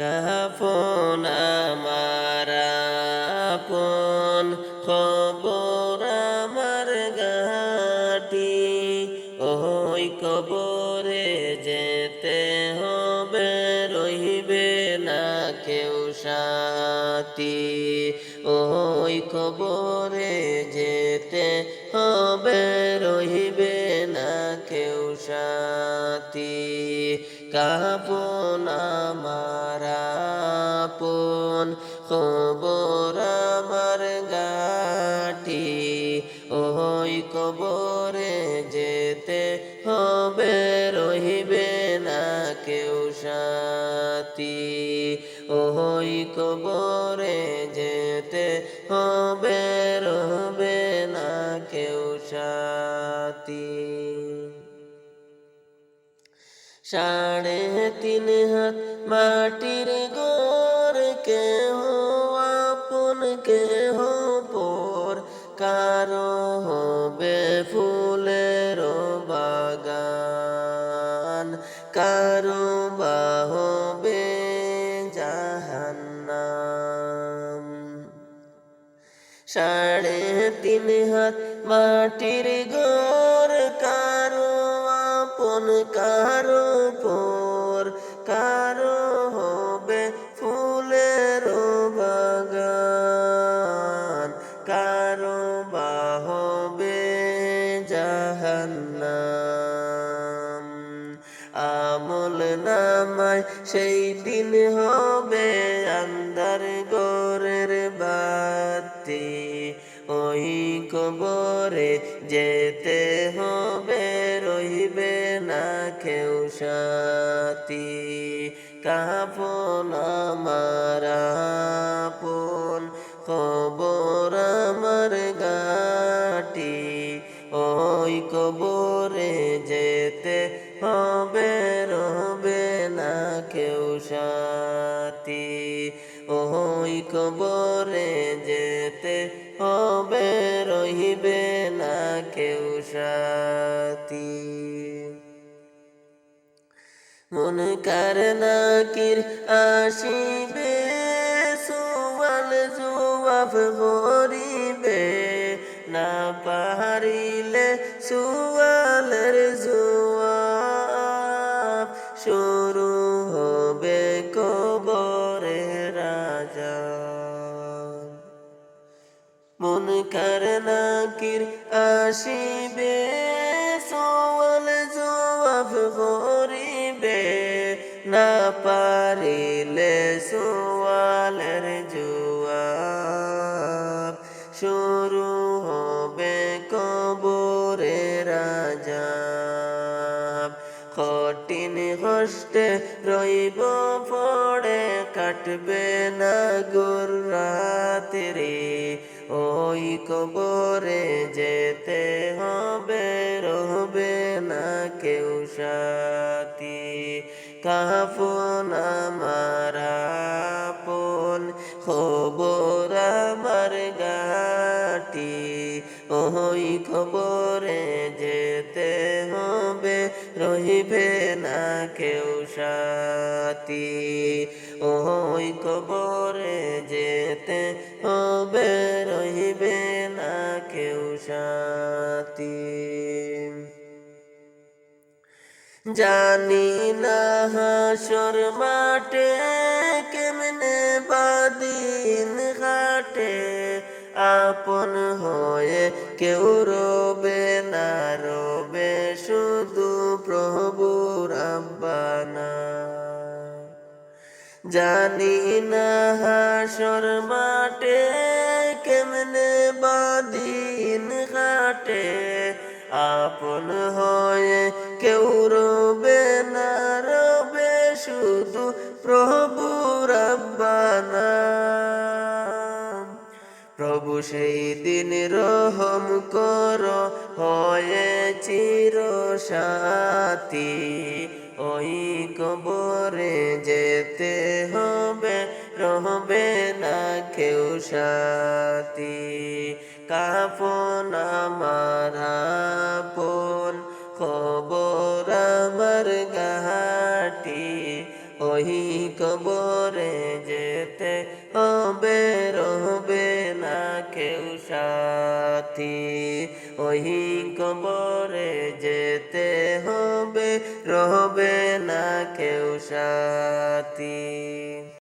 কাফন আমার আপন, খবর আমার গাটি ওই কবরে যেতে হবে রহিবে না কেউ সাথী। ওই কবরে যেতে হবে রহিবে না কেউ সাথী। কাপন আমার আপন খবর আমার গাটি ওই কবরে যেতে হবে, রহিবে না কেউ সাথী। ওই কবরে যেতে হবে সাড়ে তিন হাত মাটির গোর কেহ আপন কেহ পর কারও হবে ফুলের বাগান কারও বা হবে জাহান্নাম সাড়ে তিন হাত মাটির গোর আপন কারও পর কারও হবে ফুলের বাগান কারও বা হবে জাহান্নাম? সাথী কাপন আমার আপন। খবর আমার গাটি ওই কবরে যেতে হবে, রবে না কেউ সাথী। ওই কবরে যেতে হবে, রহিবে না কেউ সাথী। মন কার নাকির আসিবে সুয়াল জবাব করিবে। না পারিলে সুয়ালের জবাব, শুরু হবে কবরে রাজা। মন কার নাকির আসিবে সোয়াল জবাব করিবে। পারিলে সোয়ালের জবাব শুরু হবে কবরে রাজা কঠিন হস্তে রইব, পড়ে কাটবে না গোর রাত্রি। ওই কবরে যেতে হবে, রহবে না কেউ সাথী। কাফন আমার আপন, খবর আমার গাটি। ওই খবরে যেতে হবে, রহিবে না কেউ সাথী। ওই খবরে যেতে হবে, রহিবে না কেউ সাথী। জানি না হাসর মাঠে কেমনে বাদিন ঘাটে আপন হয়ে কেউ রবে না, রবে শুধু প্রভু রাব্বানা জানি না হাসর মাঠে কেমনে বাদিন ঘাটে আপন হয়ে রহম কর, হয়ে চির সাথী। ওই কবরে যেতে হবে, রহবে না কেউ সাথী। কাপন আমার আপন, খবর আমার গাটি ওই কবরে যেতে সাথী ওই কবরে যেতে হবে রহবে না কেউ সাথী।